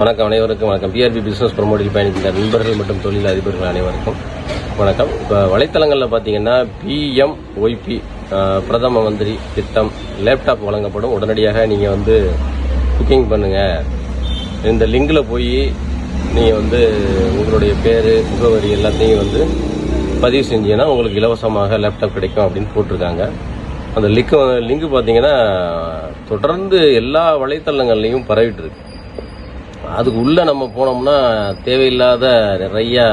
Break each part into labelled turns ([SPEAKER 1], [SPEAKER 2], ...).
[SPEAKER 1] வணக்கம் அனைவருக்கும். வணக்கம். பிஆர்பி பிஸ்னஸ் ப்ரொமோட்டில் பயணிக்கின்ற நண்பர்கள் மற்றும் தொழில் அதிபர்கள் அனைவருக்கும் வணக்கம். இப்போ வலைத்தளங்களில் பார்த்தீங்கன்னா பிஎம் ஒய்பி பிரதம மந்திரி திட்டம் லேப்டாப் வழங்கப்படும். உடனடியாக நீங்கள் வந்து புக்கிங் பண்ணுங்கள் இந்த லிங்கில் போய் நீங்கள் வந்து உங்களுடைய பேர் முகவரி எல்லாத்தையும் வந்து பதிவு செஞ்சீங்கன்னா உங்களுக்கு இலவசமாக லேப்டாப் கிடைக்கும் அப்படின்னு போட்டிருக்காங்க. அந்த லிங்க் லிங்க் பார்த்தீங்கன்னா தொடர்ந்து எல்லா வலைத்தளங்கள்லையும் பரவிட்டு இருக்கு. அதுக்கு உள்ளே நம்ம போனோம்னா தேவையில்லாத நிறையா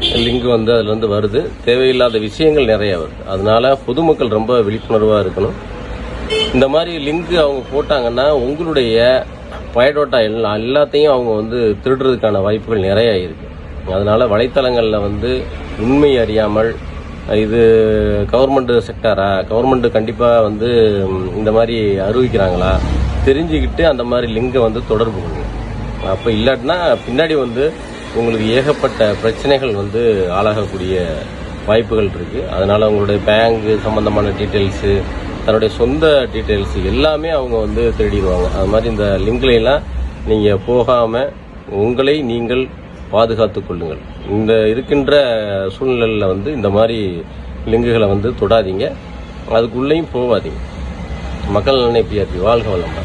[SPEAKER 1] லிங்க் வந்து அதுலேருந்து வருது. தேவையில்லாத விஷயங்கள் நிறையா வருது. அதனால் பொதுமக்கள் ரொம்ப விழிப்புணர்வாக இருக்கணும். இந்த மாதிரி லிங்க் அவங்க போட்டாங்கன்னா உங்களுடைய பயோடோட்டா எல்லா எல்லாத்தையும் அவங்க வந்து திருடுறதுக்கான வாய்ப்புகள் நிறைய இருக்குது அதனால் வலைத்தளங்களில் வந்து உண்மை அறியாமல் இது கவர்மெண்ட் செக்டாரா கவர்மெண்ட் கண்டிப்பாக வந்து இந்த மாதிரி அறிவிக்கிறாங்களா? தெரிஞ்சுக்கிட்டு அந்த மாதிரி லிங்கை வந்து தொடர்பு கொள்ளுங்க. அப்போ இல்லாட்டினா பின்னாடி வந்து உங்களுக்கு ஏகப்பட்ட பிரச்சனைகள் வந்து ஆளாகக்கூடிய வாய்ப்புகள் இருக்குது அதனால் உங்களுடைய பேங்கு சம்மந்தமான டீட்டெயில்ஸு தன்னுடைய சொந்த டீட்டெயில்ஸ் எல்லாமே அவங்க வந்து திருடிடுவாங்க அது மாதிரி இந்த லிங்க்ல நீங்கள் போகாமல் உங்களை நீங்கள் பாதுகாத்து கொள்ளுங்கள். இந்த இருக்கின்ற சூழ்நிலையில் வந்து இந்த மாதிரி லிங்குகளை வந்து தொடாதீங்க. அதுக்குள்ளேயும் போகாதீங்க. மக்கள் நினைப்பியாச்சு வாழ்க வளம்பா